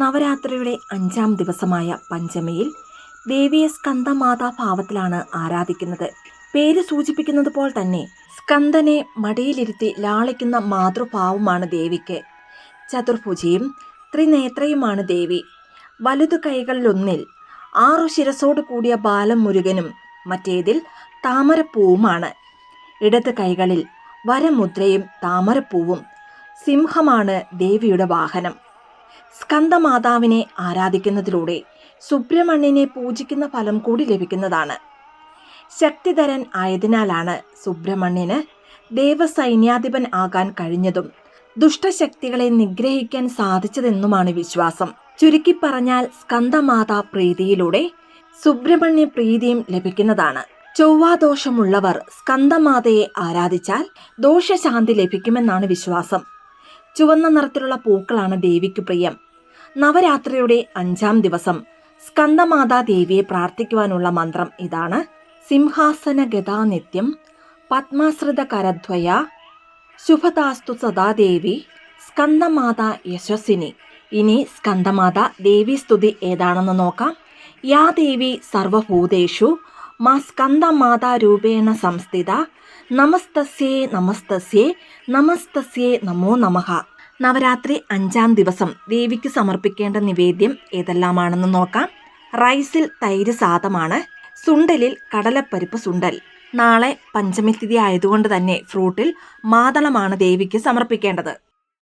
നവരാത്രിയുടെ അഞ്ചാം ദിവസമായ പഞ്ചമിയിൽ ദേവിയെ സ്കന്ദമാതാ ഭാവത്തിലാണ് ആരാധിക്കുന്നത്. പേര് സൂചിപ്പിക്കുന്നത് പോലെ തന്നെ സ്കന്ദനെ മടിയിലിരുത്തി ലാളിക്കുന്ന മാതൃഭാവമാണ് ദേവിക്ക്. ചതുർഭുജയും ത്രിനേത്രയുമാണ് ദേവി. വലുതു കൈകളിലൊന്നിൽ ആറു ശിരസോട് കൂടിയ ബാലം മുരുകനും മറ്റേതിൽ താമരപ്പൂവുമാണ്. ഇടത് കൈകളിൽ വരമുദ്രയും താമരപ്പൂവും. സിംഹമാണ് ദേവിയുടെ വാഹനം. സ്കന്ദമാതാവിനെ ആരാധിക്കുന്നതിലൂടെ സുബ്രഹ്മണ്യനെ പൂജിക്കുന്ന ഫലം കൂടി ലഭിക്കുന്നതാണ്. ശക്തിധരൻ ആയതിനാലാണ് സുബ്രഹ്മണ്യന് ദേവസൈന്യാധിപൻ ആകാൻ കഴിഞ്ഞതും ദുഷ്ടശക്തികളെ നിഗ്രഹിക്കാൻ സാധിച്ചതെന്നുമാണ് വിശ്വാസം. ചുരുക്കി പറഞ്ഞാൽ സ്കന്ദമാതാ പ്രീതിയിലൂടെ സുബ്രഹ്മണ്യ പ്രീതിയും ലഭിക്കുന്നതാണ്. ചൊവ്വാദോഷമുള്ളവർ സ്കന്ദമാതയെ ആരാധിച്ചാൽ ദോഷശാന്തി ലഭിക്കുമെന്നാണ് വിശ്വാസം. ചുവന്ന നിറത്തിലുള്ള പൂക്കളാണ് ദേവിക്ക് പ്രിയം. നവരാത്രിയുടെ അഞ്ചാം ദിവസം സ്കന്ദമാതാ ദേവിയെ പ്രാർത്ഥിക്കുവാനുള്ള മന്ത്രം ഇതാണ്. സിംഹാസന ഗതാനിത്യം പത്മാശ്രിത കരദ്വയ ശുഭതാസ്തു സദാദേവി സ്കന്ദമാത യശസ്വിനി ഇനി സ്കന്ദമാത ദേവി സ്തുതി ഏതാണെന്ന് നോക്കാം. യാ ദേവി സർവഭൂതേഷു മാ സ്കന്ദമാതാ രൂപേണ സംസ്ഥിത നമസ്തസ്യേ നമസ്തസ്യേ നമസ്തസ്യേ നമോ നമഃ. നവരാത്രി അഞ്ചാം ദിവസം ദേവിക്ക് സമർപ്പിക്കേണ്ട നിവേദ്യം ഏതെല്ലാമാണെന്ന് നോക്കാം. റൈസിൽ തൈര് സാധമാണ്. സുണ്ടലിൽ കടലപ്പരിപ്പ് സുണ്ടൽ. നാളെ പഞ്ചമി തിഥി ആയതുകൊണ്ട് തന്നെ ഫ്രൂട്ടിൽ മാതളമാണ് ദേവിക്ക് സമർപ്പിക്കേണ്ടത്.